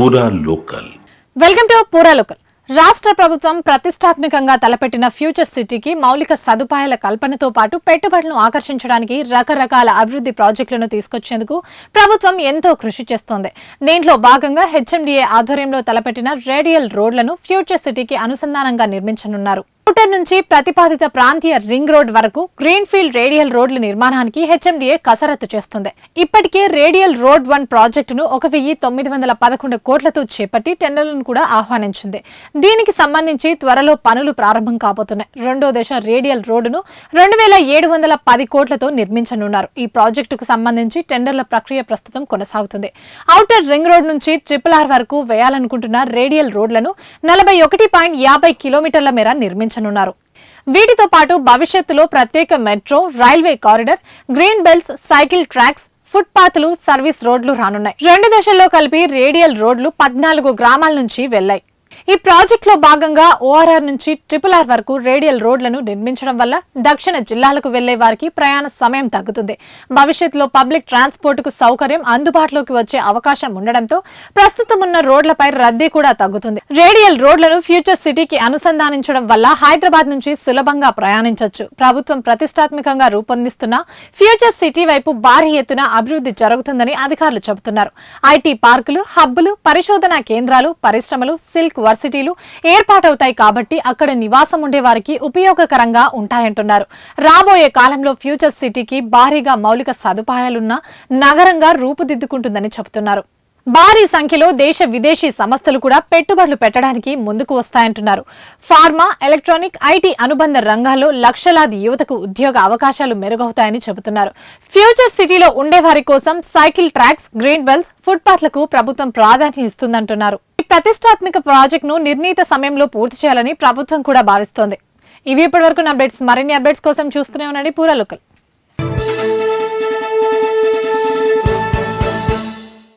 పూరా local. Welcome to పూరా local. రాష్ట్ర ప్రభుత్వం ప్రతిష్టాత్మకంగా తలపెట్టిన ఫ్యూచర్ సిటీకి మౌలిక సదుపాయాల కల్పనతో పాటు పెట్టుబడులను ఆకర్షించడానికి రకరకాల అభివృద్ధి ప్రాజెక్టులను తీసుకొచ్చేందుకు ప్రభుత్వం ఎంతో కృషి చేస్తోంది. దీంట్లో భాగంగా హెచ్ఎండిఏ ఆధ్వర్యంలో తలపెట్టిన రేడియల్ రోడ్లను ఫ్యూచర్ సిటీకి అనుసంధానంగా నిర్మించనున్నారు. స్కూటర్ నుంచి ప్రతిపాదిత ప్రాంతీయ రింగ్ రోడ్ వరకు గ్రీన్ ఫీల్డ్ రేడియల్ రోడ్ల నిర్మాణానికి హెచ్ఎండిఏ కసరత్తు చేస్తుంది. ఇప్పటికే రేడియల్ రోడ్ వన్ ప్రాజెక్టును ఒక వెయ్యి తొమ్మిది వందల పదకొండు కోట్లతో చేపట్టి టెండర్లను కూడా ఆహ్వానించింది. దీనికి సంబంధించి త్వరలో పనులు ప్రారంభం కాబోతున్నాయి. రెండో దశ రేడియల్ రోడ్డును రెండు వేల ఏడు వందల పది కోట్లతో నిర్మించనున్నారు. ఈ ప్రాజెక్టుకు సంబంధించి టెండర్ల ప్రక్రియ ప్రస్తుతం కొనసాగుతుంది. ఔటర్ రింగ్ రోడ్ నుంచి ట్రిపుల్ ఆర్ వరకు వేయాలనుకుంటున్న రేడియల్ రోడ్లను నలభై ఒకటి పాయింట్ యాభై కిలోమీటర్ల మేర నిర్మించారు నిర్మించనున్నారు వీటితో పాటు భవిష్యత్తులో ప్రత్యేక metro railway corridor green belts cycle tracks ఫుట్పాత్లు service రోడ్లు రానున్నాయి. రెండు దశల్లో కలిపి రేడియల్ రోడ్లు పద్నాలుగు గ్రామాల నుంచి వెళ్ళాయి ఈ ప్రాజెక్ట్లో భాగంగా ఓఆర్ఆర్ నుంచి ట్రిపుల్ ఆర్ వరకు రేడియల్ రోడ్లను నిర్మించడం వల్ల దక్షిణ జిల్లాలకు వెళ్ళే వారికి ప్రయాణ సమయం తగ్గుతుంది. భవిష్యత్తులో పబ్లిక్ ట్రాన్స్పోర్ట్కు సౌకర్యం అందుబాటులోకి వచ్చే అవకాశం ఉండడంతో ప్రస్తుతం ఉన్న రోడ్లపై రద్దీ కూడా తగ్గుతుంది. రేడియల్ రోడ్లను ఫ్యూచర్ సిటీకి అనుసంధానించడం వల్ల హైదరాబాద్ నుంచి సులభంగా ప్రయాణించవచ్చు ప్రభుత్వం ప్రతిష్టాత్మకంగా రూపొందిస్తున్న ఫ్యూచర్ సిటీ వైపు భారీ ఎత్తున అభివృద్ధి జరుగుతుందని అధికారులు చెబుతున్నారు. ఐటీ పార్కులు హబ్బులు పరిశోధనా కేంద్రాలు పరిశ్రమలు సిల్క్ వర్సిటీలు ఏర్పాటవుతాయి కాబట్టి అక్కడ నివాసం ఉండే వారికి ఉపయోగకరంగా ఉంటాయంటున్నారు. రాబోయే కాలంలో ఫ్యూచర్ సిటీకి భారీగా మౌలిక సదుపాయాలున్న నగరంగా రూపుదిద్దుకుంటుందని చెబుతున్నారు. భారీ సంఖ్యలో దేశ విదేశీ సంస్థలు కూడా పెట్టుబడులు పెట్టడానికి ముందుకు వస్తాయంటున్నారు. ఫార్మా ఎలక్ట్రానిక్ ఐటీ అనుబంధ రంగాల్లో లక్షలాది యువతకు ఉద్యోగ అవకాశాలు మెరుగవుతాయని చెబుతున్నారు. ఫ్యూచర్ సిటీలో ఉండేవారి కోసం సైకిల్ ట్రాక్స్ గ్రీన్ బెల్స్ ఫుట్పాత్లకు ప్రభుత్వం ప్రాధాన్యం ఇస్తుందంటున్నారు. ప్రతిష్టాత్మక ప్రాజెక్టును నిర్ణీత సమయంలో పూర్తి చేయాలని ప్రభుత్వం కూడా భావిస్తోంది. ఇవి ఇప్పటివరకు అప్డేట్స్. మరిన్ని అప్డేట్స్ కోసం చూస్తూనే ఉండండి. పూరా లోకల్.